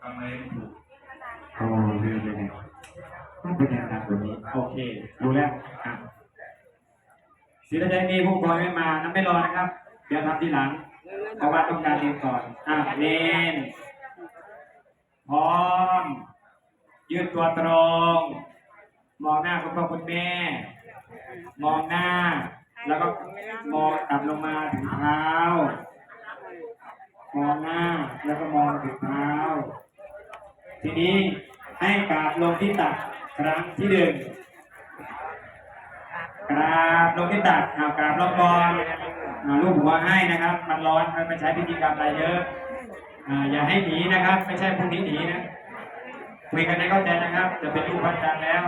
ทำอะไรไม่ถูกโอ้ลืมไปเลยต้องเป็นอย่างนั้นแบบนี้ โอเค รู้แล้วอะศิลป์ใจมีผู้คอยไม่มานั้นไม่รอนะครับ เดี๋ยวทำทีหลัง เพราะว่าต้องการเรียนก่อน อะเรียนพร้อม ยืดตัวตรง มองหน้าคุณพ่อคุณแม่ มองหน้า แล้วก็มองต่ำลงมาถึงเท้ามองหน้า แล้วก็มองถึงเท้า ทีนี้ให้กราบลงที่ตักครั้งที่หนึ่งกราบลงที่ตักเอากราบลงก่อนอ่าลูกหัวให้นะครับ มันร้อนมันไม่ใช้พิธีกรรมอะไรเยอะอย่าให้หนีนะครับ ไม่ใช่พรุ่งนี้หนีนะคุยกันให้เข้าใจนะครับ จะเป็นลูกพันจันแล้ว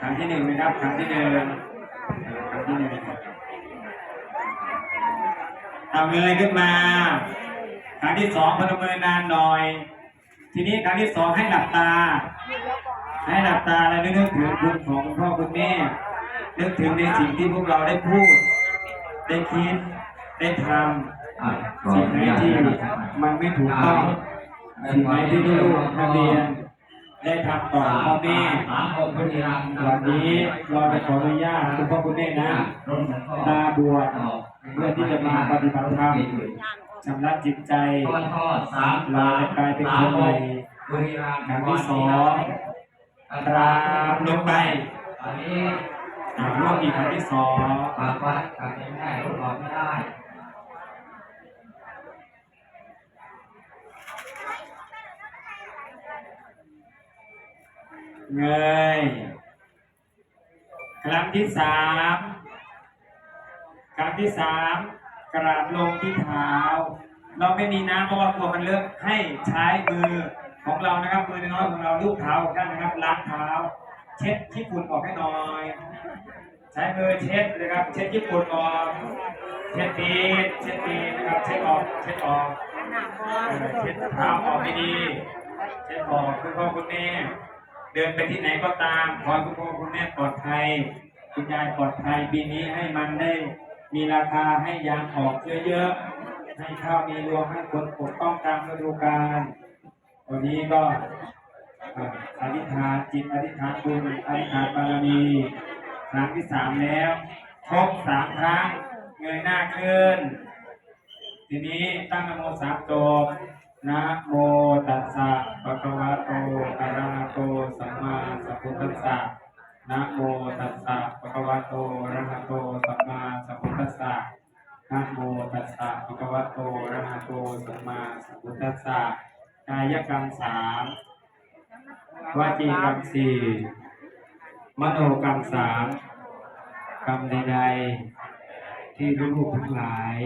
ครั้งที่หนึ่งนะครับครั้งที่หนึ่งครั้งที่หนึ่งเอาเงยขึ้นมา ครั้งที่สองพนมมือนานหน่อย ทีนี้ครั้งที่สองให้หลับตา ให้หลับตาแล้วนึกถึงคุณของคุณพ่อคุณแม่นึกถึงในสิ่งที่พวกเราได้พูด ได้คิดได้ทำสิ่งไหนที่มันไม่ถูกต้องสิ่งไหนที่ลูกนักเรียนได้ทำต่อพ่อแม่สามองค์พระนิรันดร์วันนี้เราจะขออนุญาตคุณพ่อคุณแม่นะตาบวชเพื่อที่จะมาปฏิบัติธรรม ชำระจิตใจทอดทอดสามเราจะกลายเป็นคนใหม่บริรัมย์ครั้งที่สองกราบลงไปอันนี้อ่าร่วมอีกครั้งที่สองปากวัดปากไม่ได้ทดลองไม่ได้เงยครั้งที่สามครั้งที่สาม กราบลงที่เท้า เราไม่มีน้ำเพราะว่ากลัวมันเลอะให้ใช้มือของเรานะครับมือน้อยๆของเราลูบเท้าท่านนะครับล้างเท้า เช็ดขี้ฝุ่นออกให้หน่อย ใช้มือเช็ดนะครับ เช็ดขี้ฝุ่นออกเช็ดตีนเช็ดตีนนะครับ เช็ดออกเช็ดออกเช็ดเท้าออกให้ดีเช็ดออกคุณพ่อคุณแม่เดินไปที่ไหนก็ตามขอคุณพ่อคุณแม่ปลอดภัยคุณยายปลอดภัยปีนี้ให้มันได้ มีราคาให้ยางออกเยอะๆ ให้ข้าวมีรวมให้คนปกป้องตามฤดูกาลวันนี้ก็อาอธิษฐานจิตอธิษฐานบุญอธิษฐานบารมีครั้งที่สามแล้วครบสามครั้งเงยหน้าขึ้น ทีนี้ตั้งนโมสามจบนะโมตัสสะภะคะวะโตอะระหะโตสัมมาสัมพุทธัสสะนะโมตัสสะภะคะวะโตอะระหะโตสัมมา นะโมตัสสะภะคะวะโตอะระหะโตสัมมาสัมพุทธัสสะกายกรรมสามวจีกรรมสี่มโนกรรมสามกรรมใดๆที่ลูกทั้งหลาย